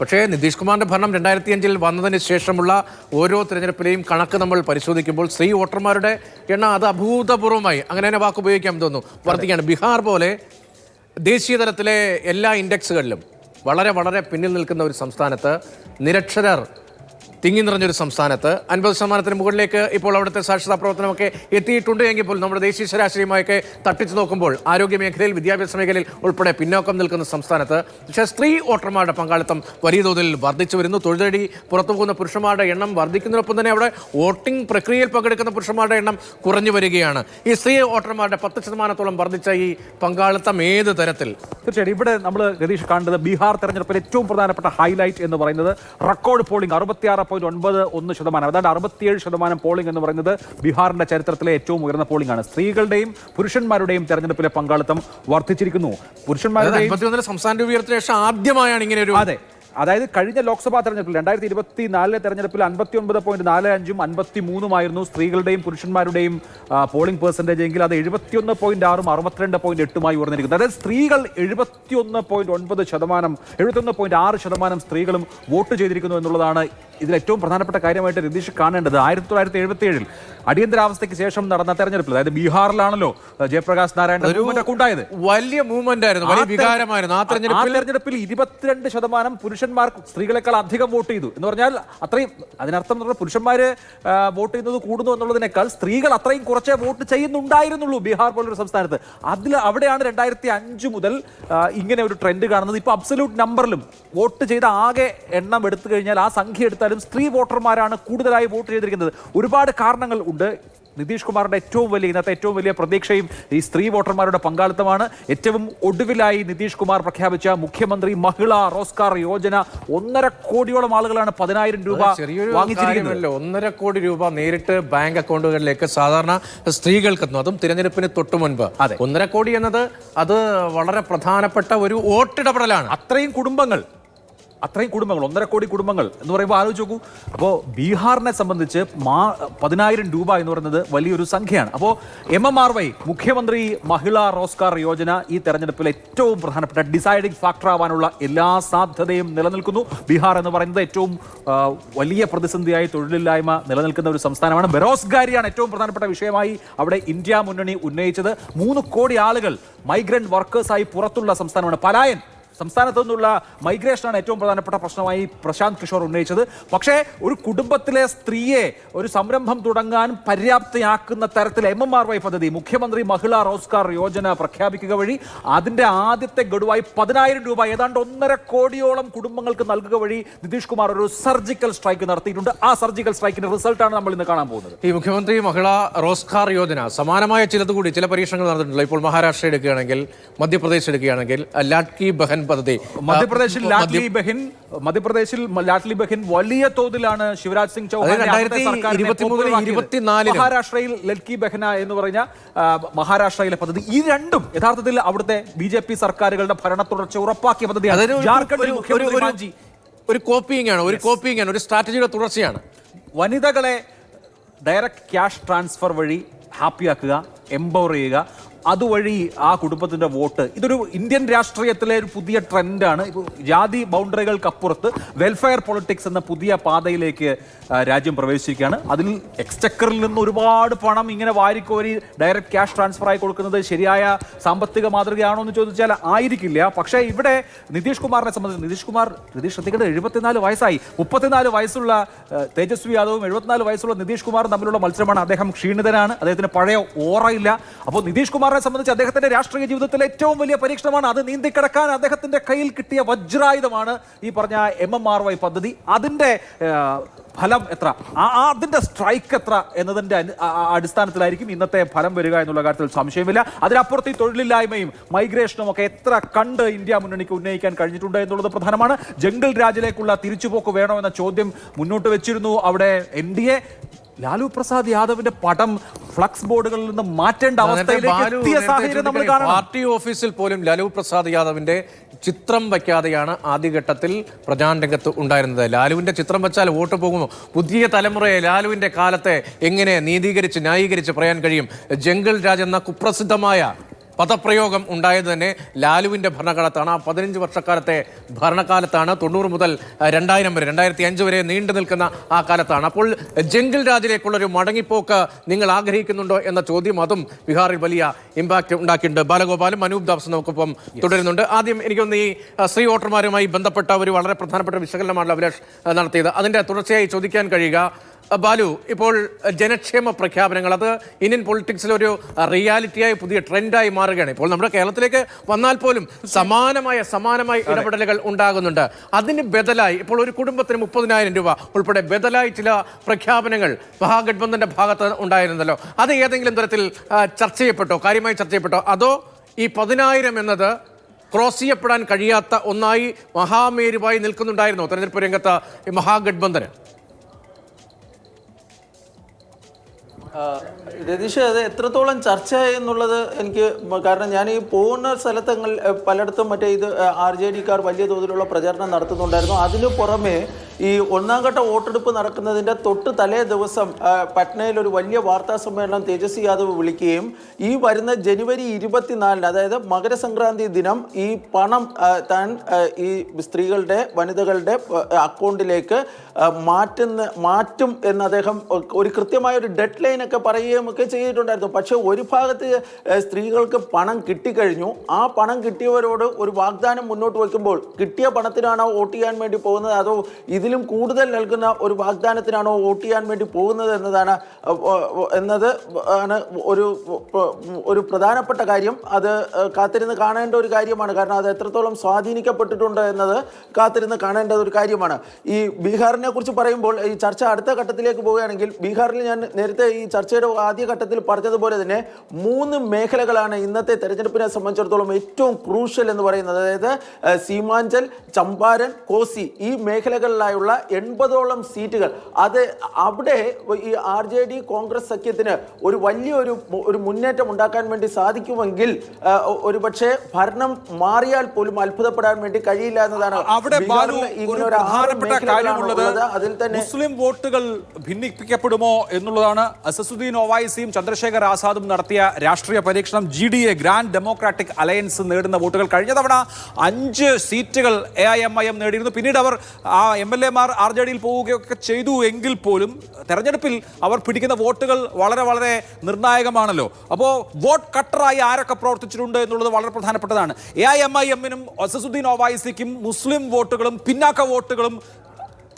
പക്ഷേ നിതീഷ് കുമാറിന്റെ ഭരണം രണ്ടായിരത്തി അഞ്ചിൽ വന്നതിന് ശേഷമുള്ള ഓരോ തിരഞ്ഞെടുപ്പിലെയും കണക്ക് നമ്മൾ പരിശോധിക്കുമ്പോൾ സ്ത്രീ വോട്ടർമാരുടെ എണ്ണം അത് അഭൂതപൂർവമായി അങ്ങനെ തന്നെ വാക്ക് ഉപയോഗിക്കാൻ തോന്നുന്നു. വർദ്ധിക്കുകയാണ്. ബീഹാർ പോലെ ദേശീയ തലത്തിലെ എല്ലാ ഇൻഡെക്സുകളിലും വളരെ വളരെ പിന്നിൽ നിൽക്കുന്ന ഒരു സംസ്ഥാനത്ത് നിരക്ഷരർ തിങ്ങി നിറഞ്ഞൊരു സംസ്ഥാനത്ത് അൻപത് ശതമാനത്തിന് മുകളിലേക്ക് ഇപ്പോൾ അവിടുത്തെ സാക്ഷരതാ പ്രവർത്തനമൊക്കെ എത്തിയിട്ടുണ്ട് എങ്കിൽ പോലും നമ്മുടെ ദേശീയ ശരാശരിയുമായൊക്കെ തട്ടിച്ചു നോക്കുമ്പോൾ ആരോഗ്യ മേഖലയിൽ വിദ്യാഭ്യാസ മേഖലയിൽ ഉൾപ്പെടെ പിന്നോക്കം നിൽക്കുന്ന സംസ്ഥാനത്ത് പക്ഷേ സ്ത്രീ വോട്ടർമാരുടെ പങ്കാളിത്തം വലിയ തോതിൽ വർദ്ധിച്ചു വരുന്നു. തൊഴിലടി പുറത്തു പോകുന്ന പുരുഷന്മാരുടെ എണ്ണം വർദ്ധിക്കുന്നതിനൊപ്പം തന്നെ അവിടെ വോട്ടിംഗ് പ്രക്രിയയിൽ പങ്കെടുക്കുന്ന പുരുഷന്മാരുടെ എണ്ണം കുറഞ്ഞു വരികയാണ്. ഈ സ്ത്രീ വോട്ടർമാരുടെ പത്ത് ശതമാനത്തോളം വർദ്ധിച്ച ഈ പങ്കാളിത്തം ഏത് തരത്തിൽ? തീർച്ചയായിട്ടും. ഇവിടെ നമ്മൾ രതീഷ് കാണുന്നത് ബീഹാർ തെരഞ്ഞെടുപ്പിൽ ഏറ്റവും പ്രധാനപ്പെട്ട ഹൈലൈറ്റ് എന്ന് പറയുന്നത് റെക്കോർഡ് പോളിംഗ് അറുപത്തിയാറ് പോയിന്റ് ഒൻപത് ഒന്ന് ശതമാനം. അതായത് അറുപത്തിയേഴ് ശതമാനം പോളിംഗ് എന്ന് പറയുന്നത് ബീഹാറിന്റെ ചരിത്രത്തിലെ ഏറ്റവും ഉയർന്ന പോളിംഗ് ആണ്. സ്ത്രീകളുടെയും പുരുഷന്മാരുടെയും തെരഞ്ഞെടുപ്പിലെ പങ്കാളിത്തം വർദ്ധിച്ചിരിക്കുന്നു. പുരുഷന്മാരുടെയും അൻപത്തിയൊന്നിന് സംസ്ഥാന രൂപീകരണത്തിന് ശേഷം ആദ്യമായാണ് ഇങ്ങനെ ഒരു അതെ. അതായത് കഴിഞ്ഞ ലോക്സഭാ തെരഞ്ഞെടുപ്പിൽ രണ്ടായിരത്തി ഇരുപത്തി നാലിലെ തെരഞ്ഞെടുപ്പിൽ അൻപത്തി ഒൻപത് പോയിന്റ് നാല് അഞ്ചും അൻപത്തി മൂന്നുമായിരുന്നു സ്ത്രീകളുടെയും പുരുഷന്മാരുടെയും പോളിംഗ് പെർസെന്റേജ് എങ്കിൽ അത് എഴുപത്തിയൊന്ന് പോയിന്റ് ആറും അറുപത്തിരണ്ട് പോയിന്റ് എട്ടുമായി ഉയർന്നിരിക്കുന്നത് അതായത് സ്ത്രീകൾ എഴുപത്തിയൊന്ന് പോയിന്റ് ഒൻപത് ശതമാനം എഴുപത്തിയൊന്ന് പോയിന്റ് ആറ് ശതമാനം സ്ത്രീകളും വോട്ട് ചെയ്തിരിക്കുന്നു എന്നുള്ളതാണ് ഇതിൽ ഏറ്റവും പ്രധാനപ്പെട്ട കാര്യമായിട്ട് രതീഷ് കാണേണ്ടത് ആയിരത്തി തൊള്ളായിരത്തി എഴുപത്തി ഏഴിൽ അടിയന്തരാവസ്ഥയ്ക്ക് ശേഷം നടന്ന തെരഞ്ഞെടുപ്പിൽ അതായത് ബീഹാറിലാണല്ലോ ജയപ്രകാശ് നാരായണ ഉണ്ടായത്. വലിയ മൂവ്മെന്റ് ആയിരുന്നു വലിയ വികാരമായിരുന്നു. ആ തെരഞ്ഞെടുപ്പിൽ ഇരുപത്തിരണ്ട് ശതമാനം പുരുഷന്മാർ സ്ത്രീകളെക്കാൾ അധികം വോട്ട് ചെയ്തു എന്ന് പറഞ്ഞാൽ അത്രയും അതിനർത്ഥം പറഞ്ഞാൽ പുരുഷന്മാര് വോട്ട് ചെയ്യുന്നത് കൂടുന്നു എന്നുള്ളതിനേക്കാൾ സ്ത്രീകൾ അത്രയും കുറച്ചേ വോട്ട് ചെയ്യുന്നുണ്ടായിരുന്നുള്ളൂ ബീഹാർ പോലൊരു സംസ്ഥാനത്ത്. അതിൽ അവിടെയാണ് രണ്ടായിരത്തി അഞ്ച് മുതൽ ഇങ്ങനെ ഒരു ട്രെൻഡ് കാണുന്നത്. ഇപ്പൊ അബ്സല്യൂട്ട് നമ്പറിലും വോട്ട് ചെയ്ത ആകെ എണ്ണം എടുത്തു കഴിഞ്ഞാൽ ആ സംഖ്യ എടുത്താലും സ്ത്രീ വോട്ടർമാരാണ് കൂടുതലായി വോട്ട് ചെയ്തിരിക്കുന്നത്. ഒരുപാട് കാരണങ്ങൾ ഉണ്ട്. നിതീഷ് കുമാറിന്റെ ഏറ്റവും വലിയ ഇന്നത്തെ ഏറ്റവും വലിയ പ്രതീക്ഷയും ഈ സ്ത്രീ വോട്ടർമാരുടെ പങ്കാളിത്തമാണ്. ഏറ്റവും ഒടുവിലായി നിതീഷ് കുമാർ പ്രഖ്യാപിച്ച മുഖ്യമന്ത്രി മഹിള റോസ്കാർ യോജന ഒന്നര കോടിയോളം ആളുകളാണ് പതിനായിരം രൂപ വാങ്ങിച്ചിരിക്കുന്നത്. ഒന്നര കോടി രൂപ നേരിട്ട് ബാങ്ക് അക്കൗണ്ടുകളിലേക്ക് സാധാരണ സ്ത്രീകൾക്ക് എത്തുന്നു അതും തിരഞ്ഞെടുപ്പിന് തൊട്ടു മുൻപ്. അതെ. ഒന്നര കോടി എന്നത് അത് വളരെ പ്രധാനപ്പെട്ട ഒരു വോട്ടിടപെടലാണ്. അത്രയും കുടുംബങ്ങൾ അത്രയും കുടുംബങ്ങൾ ഒന്നര കോടി കുടുംബങ്ങൾ എന്ന് പറയുമ്പോൾ ആലോചിച്ച് നോക്കൂ. അപ്പോൾ ബീഹാറിനെ സംബന്ധിച്ച് മാ പതിനായിരം രൂപ എന്ന് പറയുന്നത് വലിയൊരു സംഖ്യയാണ്. അപ്പോൾ എം എം ആർ വൈ മുഖ്യമന്ത്രി മഹിളാ റോസ്കാർ യോജന ഈ തെരഞ്ഞെടുപ്പിൽ ഏറ്റവും പ്രധാനപ്പെട്ട ഡിസൈഡിംഗ് ഫാക്ടർ ആവാനുള്ള എല്ലാ സാധ്യതയും നിലനിൽക്കുന്നു. ബീഹാർ എന്ന് പറയുന്നത് ഏറ്റവും വലിയ പ്രതിസന്ധിയായി തൊഴിലില്ലായ്മ നിലനിൽക്കുന്ന ഒരു സംസ്ഥാനമാണ്. ബെറോസ്ഗാരിയാണ് ഏറ്റവും പ്രധാനപ്പെട്ട വിഷയമായി അവിടെ ഇന്ത്യ മുന്നണി ഉന്നയിച്ചത്. മൂന്ന് കോടി ആളുകൾ മൈഗ്രന്റ് വർക്കേഴ്സായി പുറത്തുള്ള സംസ്ഥാനമാണ്. പലായൻ സംസ്ഥാനത്തു നിന്നുള്ള മൈഗ്രേഷനാണ് ഏറ്റവും പ്രധാനപ്പെട്ട പ്രശ്നമായി പ്രശാന്ത് കിഷോർ ഉന്നയിച്ചത്. പക്ഷേ ഒരു കുടുംബത്തിലെ സ്ത്രീയെ ഒരു സംരംഭം തുടങ്ങാൻ പര്യാപ്തയാക്കുന്ന തരത്തിൽ എം എം ആർ വൈ പദ്ധതി മുഖ്യമന്ത്രി മഹിളാ റോസ്കാർ യോജന പ്രഖ്യാപിക്കുക വഴി അതിന്റെ ആദ്യത്തെ ഗഡുവായി പതിനായിരം രൂപ ഏതാണ്ട് ഒന്നര കോടിയോളം കുടുംബങ്ങൾക്ക് നൽകുക വഴി നിതീഷ് കുമാർ ഒരു സർജിക്കൽ സ്ട്രൈക്ക് നടത്തിയിട്ടുണ്ട്. ആ സർജിക്കൽ സ്ട്രൈക്കിന്റെ റിസൾട്ടാണ് നമ്മൾ ഇന്ന് കാണാൻ പോകുന്നത്. ഈ മുഖ്യമന്ത്രി മഹിളാ റോസ്കാർ യോജന സമാനമായ ചിലത് കൂടി ചില പരീക്ഷണങ്ങൾ നടന്നിട്ടുണ്ടല്ലോ. ഇപ്പോൾ മഹാരാഷ്ട്ര എടുക്കുകയാണെങ്കിൽ മധ്യപ്രദേശ് എടുക്കുകയാണെങ്കിൽ ലാഡ്കി ബഹൻ പദ്ധതി. മധ്യപ്രദേശിൽ ലാഡ്ലി ബഹിൻ മധ്യപ്രദേശിൽ ലാഡ്ലി ബഹിൻ വലിയ തോതിലാണ് ശിവരാജ് സിംഗ് ചൗഹാൻ അത് 2023 സർക്കാരിനെ ഇരുപത്തിമൂന്നിലും popular ആക്കിയത്. ഇരുപത്തിനാലിലും. മഹാരാഷ്ട്രയിൽ ലൽക്കി ബഹന എന്ന് പറഞ്ഞ മഹാരാഷ്ട്രയിലെ പദ്ധതി. ഈ രണ്ടും യഥാർത്ഥത്തിൽ അവിടുത്തെ ബി ജെ പി സർക്കാരുകളുടെ ഭരണ തുടർച്ച ഉറപ്പാക്കിയ പദ്ധതിയാണ് ജാർഖണ്ഡ് മുഖ്യമന്ത്രി ഒരു കോപ്പിയിങ് ആണ് ഒരു കോപ്പിയിങ് ആണ് ഒരു സ്ട്രാറ്റജിയുടെ തുടർച്ചയാണ്. വനിതകളെ ഡയറക്റ്റ് ക്യാഷ് ട്രാൻസ്ഫർ വഴി ഹാപ്പിയാക്കുക എംപവർ ചെയ്യുക. അതുവഴി ആ കുടുംബത്തിന്റെ വോട്ട്. ഇതൊരു ഇന്ത്യൻ രാഷ്ട്രീയത്തിലെ ഒരു പുതിയ ട്രെൻഡാണ്. ഇപ്പോൾ ജാതി ബൗണ്ടറികൾക്കപ്പുറത്ത് വെൽഫെയർ പൊളിറ്റിക്സ് എന്ന പുതിയ പാതയിലേക്ക് രാജ്യം പ്രവേശിക്കുകയാണ്. അതിൽ എക്സ്ചക്കറിൽ നിന്ന് ഒരുപാട് പണം ഇങ്ങനെ വാരിക്കോരി ഡയറക്റ്റ് ക്യാഷ് ട്രാൻസ്ഫർ ആയി കൊടുക്കുന്നത് ശരിയായ സാമ്പത്തിക മാതൃകയാണോ എന്ന് ചോദിച്ചാൽ ആയിരിക്കില്ല. പക്ഷേ ഇവിടെ നിതീഷ് കുമാറിനെ സംബന്ധിച്ച് നിതീഷ് കുമാർ നിതീഷ് ശ്രദ്ധിക്കേണ്ടത് എഴുപത്തിനാല് വയസ്സായി. മുപ്പത്തിനാല് വയസ്സുള്ള തേജസ്വി യാദവും എഴുപത്തിനാല് വയസ്സുള്ള നിതീഷ് കുമാറും തമ്മിലുള്ള മത്സരമാണ്. അദ്ദേഹം ക്ഷീണിതനാണ്. അദ്ദേഹത്തിന് പഴയ ഓറയില്ല. അപ്പോൾ നിതീഷ് കുമാറിനെ സംബന്ധിച്ച് അദ്ദേഹത്തിന്റെ രാഷ്ട്രീയ ജീവിതത്തിലെ ഏറ്റവും വലിയ പരീക്ഷണമാണ്? അത് നീന്തിക്കിടക്കാൻ അദ്ദേഹത്തിന്റെ കയ്യിൽ കിട്ടിയ വജ്രായുധമാണ് ഈ പറഞ്ഞ എം എം ആർ വൈ പദ്ധതി. അതിന്റെ ഫലം എത്ര? അതിന്റെ സ്ട്രൈക്ക് എത്ര എന്നതിന്റെ അടിസ്ഥാനത്തിലായിരിക്കും ഇന്നത്തെ ഫലം വരിക എന്നുള്ള കാര്യത്തിൽ സംശയമില്ല. അതിനപ്പുറത്ത് ഈ തൊഴിലില്ലായ്മയും മൈഗ്രേഷനും ഒക്കെ എത്ര കണ്ട് ഇന്ത്യ മുന്നണിക്ക് ഉന്നയിക്കാൻ കഴിഞ്ഞിട്ടുണ്ട് എന്നുള്ളത് പ്രധാനമാണ്. ജംഗിൾ രാജിലേക്കുള്ള തിരിച്ചുപോക്ക് വേണോ എന്ന ചോദ്യം മുന്നോട്ട് വെച്ചിരുന്നു അവിടെ N D A. Lalu Prasad യാദവിന്റെ പടം ഫ്ലക്സ് ബോർഡുകളിൽ നിന്ന് മാറ്റേണ്ട അവസ്ഥയിലേക്ക് എത്തിയ സാഹചര്യം നമ്മൾ പാർട്ടി ഓഫീസിൽ പോലും ലാലു പ്രസാദ് യാദവിന്റെ ചിത്രം വയ്ക്കാതെയാണ് ആദ്യഘട്ടത്തിൽ പ്രചാരണ രംഗത്ത് ഉണ്ടായിരുന്നത്. ലാലുവിന്റെ ചിത്രം വെച്ചാൽ വോട്ട് പോകുമോ പുതിയ തലമുറയെ ലാലുവിന്റെ കാലത്തെ എങ്ങനെ നീതീകരിച്ച് ന്യായീകരിച്ച് പറയാൻ കഴിയും? ജംഗിൾ രാജ് എന്ന കുപ്രസിദ്ധമായ പദപ്രയോഗം ഉണ്ടായത് തന്നെ ലാലുവിന്റെ ഭരണകാലത്താണ്. ആ പതിനഞ്ച് വർഷക്കാലത്തെ ഭരണകാലത്താണ്. തൊണ്ണൂറ് മുതൽ രണ്ടായിരം വരെ രണ്ടായിരത്തി അഞ്ച് വരെ നീണ്ടു നിൽക്കുന്ന ആ കാലത്താണ്. അപ്പോൾ ജംഗിൾ രാജിലേക്കുള്ളൊരു മടങ്ങിപ്പോക്ക് നിങ്ങൾ ആഗ്രഹിക്കുന്നുണ്ടോ എന്ന ചോദ്യം അതും ബീഹാറിൽ വലിയ ഇമ്പാക്റ്റ് ഉണ്ടാക്കിയിട്ടുണ്ട്. ബാലഗോപാലും അനൂപ് ദാസും നമുക്കൊപ്പം തുടരുന്നുണ്ട്. ആദ്യം എനിക്കൊന്ന് ഈ സ്ത്രീ വോട്ടർമാരുമായി ബന്ധപ്പെട്ട ഒരു വളരെ പ്രധാനപ്പെട്ട വിശകലനമാണ് അഭിലാഷ് നടത്തിയത്. അതിന്റെ തുടർച്ചയായി ചോദിക്കാൻ കഴിയുക ബാലു ഇപ്പോൾ ജനക്ഷേമ പ്രഖ്യാപനങ്ങൾ അത് ഇന്ത്യൻ പൊളിറ്റിക്സിൽ ഒരു റിയാലിറ്റിയായി പുതിയ ട്രെൻഡായി മാറുകയാണ്. ഇപ്പോൾ നമ്മുടെ കേരളത്തിലേക്ക് വന്നാൽ പോലും സമാനമായ സമാനമായ ഇടപെടലുകൾ ഉണ്ടാകുന്നുണ്ട്. അതിന് ബദലായി ഇപ്പോൾ ഒരു കുടുംബത്തിന് മുപ്പതിനായിരം രൂപ ഉൾപ്പെടെ ബദലായി ചില പ്രഖ്യാപനങ്ങൾ മഹാഗഡ്ബന്ധന്റെ ഭാഗത്ത് ഉണ്ടായിരുന്നല്ലോ. അത് ഏതെങ്കിലും തരത്തിൽ ചർച്ച ചെയ്യപ്പെട്ടോ കാര്യമായി ചർച്ച ചെയ്യപ്പെട്ടോ? അതോ ഈ പതിനായിരം എന്നത് ക്രോസ് ചെയ്യപ്പെടാൻ കഴിയാത്ത ഒന്നായി മഹാമേരുവായി നിൽക്കുന്നുണ്ടായിരുന്നോ തെരഞ്ഞെടുപ്പ് രംഗത്ത് മഹാഗഡ്ബന്ധന് രതീഷ് അത് എത്രത്തോളം ചർച്ചയായി എന്നുള്ളത് എനിക്ക് കാരണം ഞാൻ ഈ പോകുന്ന സ്ഥലത്തങ്ങൾ പലയിടത്തും മറ്റേ ഇത് ആർ ജെ ഡിക്കാർ വലിയ തോതിലുള്ള പ്രചാരണം നടത്തുന്നുണ്ടായിരുന്നു. അതിനു പുറമെ ഈ ഒന്നാം ഘട്ട വോട്ടെടുപ്പ് നടക്കുന്നതിന്റെ തൊട്ട് തലേ ദിവസം പട്നയിൽ ഒരു വലിയ വാർത്താ സമ്മേളനം തേജസ്വി യാദവ് വിളിക്കുകയും ഈ വരുന്ന ജനുവരി ഇരുപത്തിനാലിന് അതായത് മകരസംക്രാന്തി ദിനം ഈ പണം താൻ ഈ സ്ത്രീകളുടെ വനിതകളുടെ അക്കൗണ്ടിലേക്ക് മാറ്റുന്ന മാറ്റും എന്ന് അദ്ദേഹം ഒരു കൃത്യമായ ഒരു ഡെഡ് ലൈൻ ഒക്കെ പറയുകയും ഒക്കെ ചെയ്തിട്ടുണ്ടായിരുന്നു. പക്ഷേ ഒരു ഭാഗത്ത് സ്ത്രീകൾക്ക് പണം കിട്ടിക്കഴിഞ്ഞു. ആ പണം കിട്ടിയവരോട് ഒരു വാഗ്ദാനം മുന്നോട്ട് വയ്ക്കുമ്പോൾ കിട്ടിയ പണത്തിനാണോ വോട്ട് ചെയ്യാൻ വേണ്ടി പോകുന്നത്? അതോ ഇതിലും കൂടുതൽ നൽകുന്ന ഒരു വാഗ്ദാനത്തിനാണോ വോട്ട് ചെയ്യാൻ വേണ്ടി പോകുന്നത് എന്നതാണ് എന്നത് ആണ് ഒരു ഒരു പ്രധാനപ്പെട്ട കാര്യം. അത് കാത്തിരുന്ന് കാണേണ്ട ഒരു കാര്യമാണ്. കാരണം അത് എത്രത്തോളം സ്വാധീനിക്കപ്പെട്ടിട്ടുണ്ട് എന്നത് കാത്തിരുന്ന് കാണേണ്ട ഒരു കാര്യമാണ്. ഈ ബീഹാറിനെ കുറിച്ച് പറയുമ്പോൾ ഈ ചർച്ച അടുത്ത ഘട്ടത്തിലേക്ക് പോവുകയാണെങ്കിൽ ബീഹാറിൽ ഞാൻ നേരത്തെ ഈ ചർച്ചയുടെ ആദ്യ ഘട്ടത്തിൽ പറഞ്ഞതുപോലെ തന്നെ മൂന്ന് മേഖലകളാണ് ഇന്നത്തെ തെരഞ്ഞെടുപ്പിനെ സംബന്ധിച്ചിടത്തോളം ഏറ്റവും ക്രൂഷ്യൽ എന്ന് പറയുന്നത്. അതായത് സീമാഞ്ചൽ ചമ്പാരൻ കോസി ഈ മേഖലകളിലായുള്ള എൺപതോളം സീറ്റുകൾ. അത് അവിടെ ഈ ആർ ജെ ഡി കോൺഗ്രസ് സഖ്യത്തിന് ഒരു വലിയൊരു ഒരു മുന്നേറ്റം ഉണ്ടാക്കാൻ വേണ്ടി സാധിക്കുമെങ്കിൽ ഒരുപക്ഷെ ഭരണം മാറിയാൽ പോലും അത്ഭുതപ്പെടാൻ വേണ്ടി കഴിയില്ല എന്നതാണ് അവിടെ പ്രധാനപ്പെട്ട കാര്യമുള്ളത് അതിൽ തന്നെ മുസ്ലിം വോട്ടുകൾ ഭിന്നിപ്പിക്കപ്പെടുമോ എന്നുള്ളതാണ് അസസുദ്ദീൻ ഒവൈസിയും ചന്ദ്രശേഖർ ആസാദും നടത്തിയ രാഷ്ട്രീയ പരീക്ഷണം. G D A grand democratic alliance നേടുന്ന വോട്ടുകൾ കഴിഞ്ഞ തവണ അഞ്ച് സീറ്റുകൾ A I M I M നേടിയിരുന്നു. പിന്നീട് അവർ ആ എം എൽ എമാർ ആർ ജെ ഡിയിൽ പോവുകയൊക്കെ ചെയ്തു എങ്കിൽ പോലും തെരഞ്ഞെടുപ്പിൽ അവർ പിടിക്കുന്ന വോട്ടുകൾ വളരെ വളരെ നിർണായകമാണല്ലോ. അപ്പോൾ വോട്ട് കട്ടറായി ആരൊക്കെ പ്രവർത്തിച്ചിട്ടുണ്ട് എന്നുള്ളത് വളരെ പ്രധാനപ്പെട്ടതാണ്. എ ഐ എം ഐ എമ്മിനും അസസുദ്ദീൻ ഒവൈസിക്കും മുസ്ലിം വോട്ടുകളും പിന്നാക്ക വോട്ടുകളും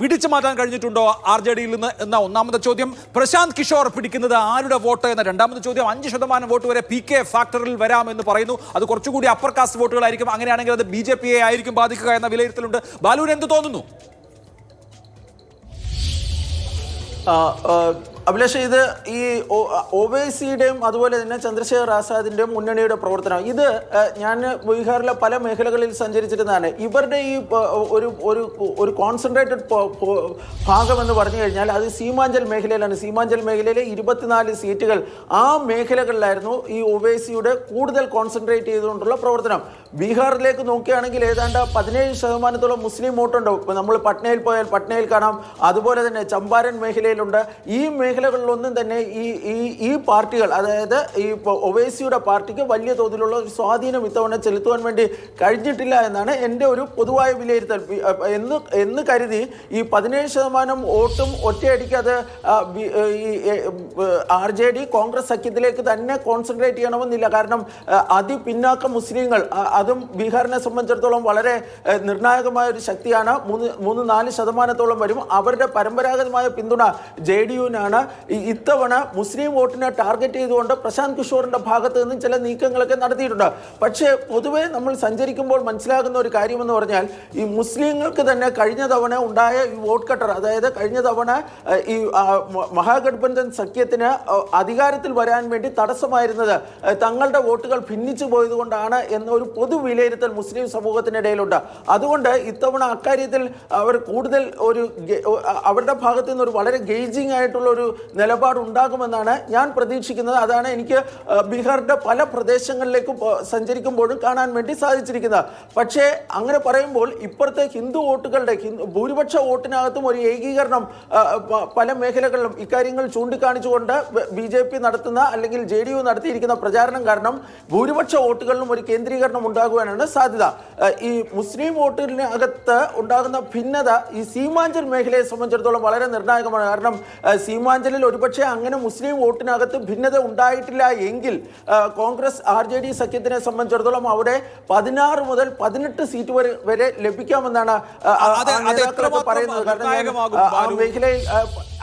പിടിച്ചു മാറ്റാൻ കഴിഞ്ഞിട്ടുണ്ടോ ആർ ജെ ഡിയിൽ നിന്ന് എന്ന ഒന്നാമത്തെ ചോദ്യം. പ്രശാന്ത് കിഷോർ പിടിക്കുന്നത് ആരുടെ വോട്ട് എന്ന രണ്ടാമത്തെ ചോദ്യം. അഞ്ച് ശതമാനം വോട്ട് വരെ പി കെ ഫാക്ടറിൽ വരാമെന്ന് പറയുന്നു. അത് കുറച്ചുകൂടി അപ്പർ കാസ്റ്റ് വോട്ടുകളായിരിക്കും. അങ്ങനെയാണെങ്കിൽ അത് ബി ജെ ആയിരിക്കും ബാധിക്കുക എന്ന വിലയിരുത്തലുണ്ട്. ബാലുവിന് എന്ത് തോന്നുന്നു? ആ, ആ, അഭിലാഷ് ഇത് ഈ ഒവൈസിയുടെയും അതുപോലെ തന്നെ ചന്ദ്രശേഖർ ആസാദിന്റെയും മുന്നണിയുടെ പ്രവർത്തനം. ഇത് ഞാൻ ബീഹാറിലെ പല മേഖലകളിൽ സഞ്ചരിച്ചിരുന്നതാണ്. ഇവരുടെ ഈ ഒരു ഒരു ഒരു കോൺസെൻട്രേറ്റഡ് ഭാഗം എന്ന് പറഞ്ഞു കഴിഞ്ഞാൽ അത് സീമാഞ്ചൽ മേഖലയിലാണ്. സീമാഞ്ചൽ മേഖലയിലെ ഇരുപത്തിനാല് സീറ്റുകൾ ആ മേഖലകളിലായിരുന്നു ഈ ഒവൈസിയുടെ കൂടുതൽ കോൺസെൻട്രേറ്റ് ചെയ്തുകൊണ്ടുള്ള പ്രവർത്തനം. ബീഹാറിലേക്ക് നോക്കുകയാണെങ്കിൽ ഏതാണ്ട് പതിനേഴ് ശതമാനത്തോളം മുസ്ലിം വോട്ടുണ്ടാവും. നമ്മൾ പട്നയിൽ പോയാൽ പട്നയിൽ കാണാം. അതുപോലെ തന്നെ ചമ്പാരൻ മേഖലയിലുണ്ട്. ഈ മേഖലകളിലൊന്നും തന്നെ ഈ ഈ ഈ പാർട്ടികൾ അതായത് ഈ ഒവേസിയുടെ പാർട്ടിക്ക് വലിയ തോതിലുള്ള ഒരു സ്വാധീനം ഇത്തവണ ചെലുത്തുവാൻ വേണ്ടി കഴിഞ്ഞിട്ടില്ല എന്നാണ് എന്റെ ഒരു പൊതുവായ വിലയിരുത്തൽ. എന്ന് എന്ന് കരുതി ഈ പതിനേഴ് ശതമാനം വോട്ടും ഒറ്റയടിക്ക് അത് ആർ ജെ ഡി കോൺഗ്രസ് സഖ്യത്തിലേക്ക് തന്നെ കോൺസെൻട്രേറ്റ് ചെയ്യണമെന്നില്ല. കാരണം അതിപിന്നാക്ക മുസ്ലിങ്ങൾ അതും ബീഹാറിനെ സംബന്ധിച്ചിടത്തോളം വളരെ നിർണായകമായ ഒരു ശക്തിയാണ്. മൂന്ന് മൂന്ന് നാല് ശതമാനത്തോളം വരും. അവരുടെ പരമ്പരാഗതമായ പിന്തുണ ജെ ഡി യുവിനാണ്. ഇത്തവണ മുസ്ലിം വോട്ടിനെ ടാർഗറ്റ് ചെയ്തുകൊണ്ട് പ്രശാന്ത് കിഷോറിന്റെ ഭാഗത്ത് നിന്നും ചില നീക്കങ്ങളൊക്കെ നടത്തിയിട്ടുണ്ട്. പക്ഷേ പൊതുവെ നമ്മൾ സഞ്ചരിക്കുമ്പോൾ മനസ്സിലാകുന്ന ഒരു കാര്യമെന്ന് പറഞ്ഞാൽ ഈ മുസ്ലിങ്ങൾക്ക് തന്നെ കഴിഞ്ഞ തവണ ഉണ്ടായ ഈ വോട്ട് കട്ടർ അതായത് കഴിഞ്ഞ തവണ ഈ മഹാഗഡ്ബന്ധൻ സഖ്യത്തിന് അധികാരത്തിൽ വരാൻ വേണ്ടി തടസ്സമായിരുന്നത് തങ്ങളുടെ വോട്ടുകൾ ഭിന്നിച്ചു പോയതുകൊണ്ടാണ് എന്നൊരു പൊതു വിലയിരുത്തൽ മുസ്ലിം സമൂഹത്തിനിടയിലുണ്ട്. അതുകൊണ്ട് ഇത്തവണ അക്കാര്യത്തിൽ അവർ കൂടുതൽ ഒരു അവരുടെ ഭാഗത്തു നിന്ന് ഒരു വളരെ ഗേജിങ് ആയിട്ടുള്ള ഒരു നിലപാടുണ്ടാകുമെന്നാണ് ഞാൻ പ്രതീക്ഷിക്കുന്നത്. അതാണ് എനിക്ക് ബീഹാറിന്റെ പല പ്രദേശങ്ങളിലേക്കും സഞ്ചരിക്കുമ്പോഴും കാണാൻ വേണ്ടി സാധിച്ചിരിക്കുന്നത്. പക്ഷേ അങ്ങനെ പറയുമ്പോൾ ഇപ്പോഴത്തെ ഹിന്ദു വോട്ടുകളുടെ ഭൂരിപക്ഷ വോട്ടിനകത്തും ഒരു ഏകീകരണം പല മേഖലകളിലും ഇക്കാര്യങ്ങൾ ചൂണ്ടിക്കാണിച്ചുകൊണ്ട് ബി ജെ പി നടത്തുന്ന അല്ലെങ്കിൽ ജെ ഡി യു നടത്തിയിരിക്കുന്ന പ്രചാരണം കാരണം ഭൂരിപക്ഷ വോട്ടുകളിലും ഒരു കേന്ദ്രീകരണം ഉണ്ടാകുവാനാണ് സാധ്യത. ഈ മുസ്ലിം വോട്ടിനകത്ത് ഉണ്ടാകുന്ന ഭിന്നത ഈ സീമാഞ്ചൽ മേഖലയെ സംബന്ധിച്ചിടത്തോളം വളരെ നിർണായകമാണ്. കാരണം ആ, സീമാഞ്ചലിൽ ഒരുപക്ഷെ അങ്ങനെ മുസ്ലിം വോട്ടിനകത്ത് ഭിന്നത ഉണ്ടായിട്ടില്ല എങ്കിൽ കോൺഗ്രസ് ആർ ജെ ഡി സഖ്യത്തിനെ സംബന്ധിച്ചിടത്തോളം അവിടെ പതിനാറ് മുതൽ പതിനെട്ട് സീറ്റ് വരെ വരെ ലഭിക്കാമെന്നാണ് പറയുന്നത്. കാരണം? മേഖലയിൽ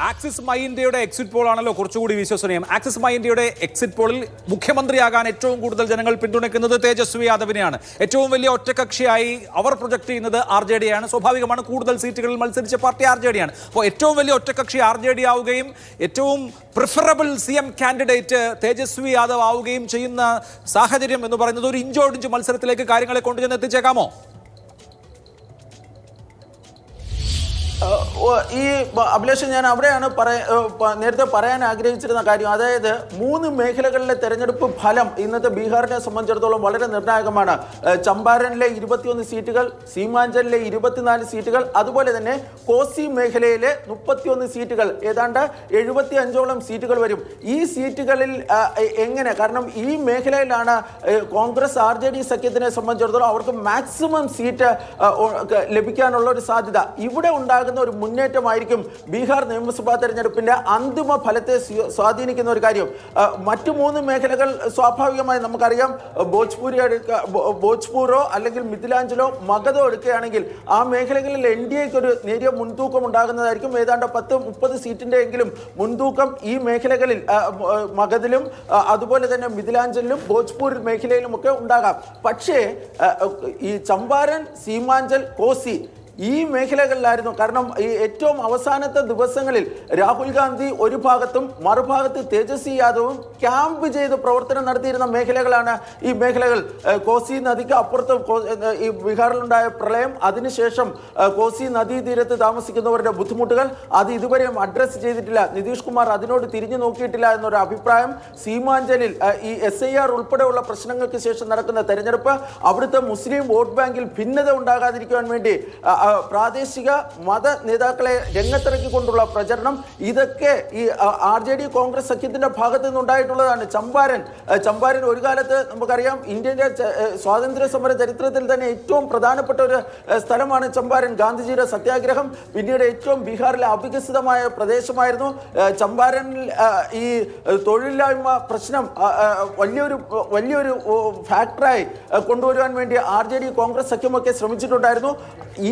ആക്സിസ് മൈ ഇന്ത്യയുടെ എക്സിറ്റ് പോൾ ആണല്ലോ കുറച്ചുകൂടി വിശ്വസനീയം. ആക്സിസ് മൈ ഇന്ത്യയുടെ എക്സിറ്റ് പോളിൽ മുഖ്യമന്ത്രിയാകാൻ ഏറ്റവും കൂടുതൽ ജനങ്ങൾ പിന്തുണയ്ക്കുന്നത് തേജസ്വി യാദവിനെയാണ്. ഏറ്റവും വലിയ ഒറ്റകക്ഷിയായി അവർ പ്രൊജക്ട് ചെയ്യുന്നത് ആർ ജെ ഡി ആണ്. സ്വാഭാവികമാണ് കൂടുതൽ സീറ്റുകളിൽ മത്സരിച്ച പാർട്ടി ആർ ജെ ഡി ആണ്. അപ്പോൾ ഏറ്റവും വലിയ ഒറ്റകക്ഷി ആർ ജെ ഡി ആവുകയും ഏറ്റവും preferable C M candidate Tejashwi Yadav ആവുകയും ചെയ്യുന്ന സാഹചര്യം എന്ന് പറയുന്നത് ഒരു ഇഞ്ചോടിഞ്ച് മത്സരത്തിലേക്ക് കാര്യങ്ങളെ കൊണ്ടുചെന്ന് എത്തിച്ചേക്കാമോ ഈ അഭിലേഷൻ അഭിലാഷ് ഞാൻ അവിടെയാണ് പറയ- നേരത്തെ പറയാൻ ആഗ്രഹിച്ചിരുന്ന കാര്യം. അതായത് മൂന്ന് മേഖലകളിലെ തെരഞ്ഞെടുപ്പ് ഫലം ഇന്നത്തെ ബീഹാറിനെ സംബന്ധിച്ചിടത്തോളം വളരെ നിർണായകമാണ്. ചമ്പാരനിലെ ഇരുപത്തിയൊന്ന് സീറ്റുകൾ സീമാഞ്ചലിലെ ഇരുപത്തിനാല് സീറ്റുകൾ അതുപോലെ തന്നെ കോസി മേഖലയിലെ മുപ്പത്തിയൊന്ന് സീറ്റുകൾ. ഏതാണ്ട് എഴുപത്തി അഞ്ചോളം സീറ്റുകൾ വരും. ഈ സീറ്റുകളിൽ എങ്ങനെ? കാരണം ഈ മേഖലയിലാണ് കോൺഗ്രസ് ആർ ജെ ഡി സഖ്യത്തിനെ സംബന്ധിച്ചിടത്തോളം അവർക്ക് മാക്സിമം സീറ്റ് ലഭിക്കാനുള്ള ഒരു സാധ്യത. ഇവിടെ ഉണ്ടാകുന്ന ഒരു മുന്നേറ്റമായിരിക്കും ബീഹാർ നിയമസഭാ തെരഞ്ഞെടുപ്പിന്റെ അന്തിമ ഫലത്തെ സ്വാധീനിക്കുന്ന ഒരു കാര്യം. മറ്റു മൂന്ന് മേഖലകൾ സ്വാഭാവികമായി നമുക്കറിയാം. ഭോജ്പൂരി എടുക്ക ഭോജ്പൂരോ അല്ലെങ്കിൽ മിഥിലാഞ്ചലോ മഗധോ എടുക്കുകയാണെങ്കിൽ ആ മേഖലകളിൽ എൻ ഡി എക്ക് ഒരു നേരിയ മുൻതൂക്കം ഉണ്ടാകുന്നതായിരിക്കും. ഏതാണ്ട് പത്ത് മുപ്പത് സീറ്റിന്റെ എങ്കിലും മുൻതൂക്കം ഈ മേഖലകളിൽ മഗധിലും അതുപോലെ തന്നെ മിഥിലാഞ്ചലിലും ഭോജ്പൂർ മേഖലയിലുമൊക്കെ ഉണ്ടാകാം. പക്ഷേ ഈ ചമ്പാരൻ സീമാഞ്ചൽ കോസി ഈ മേഖലകളിലായിരുന്നു. കാരണം ഈ ഏറ്റവും അവസാനത്തെ ദിവസങ്ങളിൽ രാഹുൽ ഗാന്ധി ഒരു ഭാഗത്തും മറുഭാഗത്ത് തേജസ്വി യാദവും ക്യാമ്പ് ചെയ്ത് പ്രവർത്തനം നടത്തിയിരുന്ന മേഖലകളാണ് ഈ മേഖലകൾ. കോസി നദിക്ക് അപ്പുറത്ത് ഈ ബീഹാറിലുണ്ടായ പ്രളയം അതിനുശേഷം കോസി നദീ തീരത്ത് താമസിക്കുന്നവരുടെ ബുദ്ധിമുട്ടുകൾ അത് ഇതുവരെയും അഡ്രസ്സ് ചെയ്തിട്ടില്ല. നിതീഷ് കുമാർ അതിനോട് തിരിഞ്ഞു നോക്കിയിട്ടില്ല എന്നൊരു അഭിപ്രായം സീമാഞ്ചലിൽ ഈ എസ് ഐ ആർ ഉൾപ്പെടെയുള്ള പ്രശ്നങ്ങൾക്ക് ശേഷം നടക്കുന്ന തെരഞ്ഞെടുപ്പ് അവിടുത്തെ മുസ്ലിം വോട്ട് ബാങ്കിൽ ഭിന്നത ഉണ്ടാകാതിരിക്കുവാൻ വേണ്ടി പ്രാദേശിക മത നേതാക്കളെ രംഗത്തിറക്കിക്കൊണ്ടുള്ള പ്രചരണം ഇതൊക്കെ ഈ ആർ ജെ ഡി കോൺഗ്രസ് സഖ്യത്തിന്റെ ഭാഗത്ത് നിന്നുണ്ടായിട്ടുള്ളതാണ്. ചമ്പാരൻ ചമ്പാരൻ ഒരു കാലത്ത് നമുക്കറിയാം ഇന്ത്യന്റെ സ്വാതന്ത്ര്യ സമര ചരിത്രത്തിൽ തന്നെ ഏറ്റവും പ്രധാനപ്പെട്ട ഒരു സ്ഥലമാണ് ചമ്പാരൻ. ഗാന്ധിജിയുടെ സത്യാഗ്രഹം പിന്നീട് ഏറ്റവും ബീഹാറിലെ അവികസിതമായ പ്രദേശമായിരുന്നു. ചമ്പാരനിൽ ഈ തൊഴിലില്ലായ്മ പ്രശ്നം വലിയൊരു വലിയൊരു ഫാക്ടറായി കൊണ്ടുവരുവാൻ വേണ്ടി ആർ ജെ ഡി കോൺഗ്രസ് സഖ്യമൊക്കെ ശ്രമിച്ചിട്ടുണ്ടായിരുന്നു.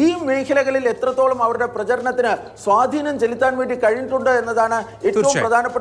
ഈ മേഖലകളിൽ എത്രത്തോളം അവരുടെ പ്രചരണത്തിന് സ്വാധീനം ചെലുത്താൻ വേണ്ടി കഴിഞ്ഞിട്ടുണ്ട് എന്നതാണ് ഏറ്റവും. പ്രധാനപ്പെട്ട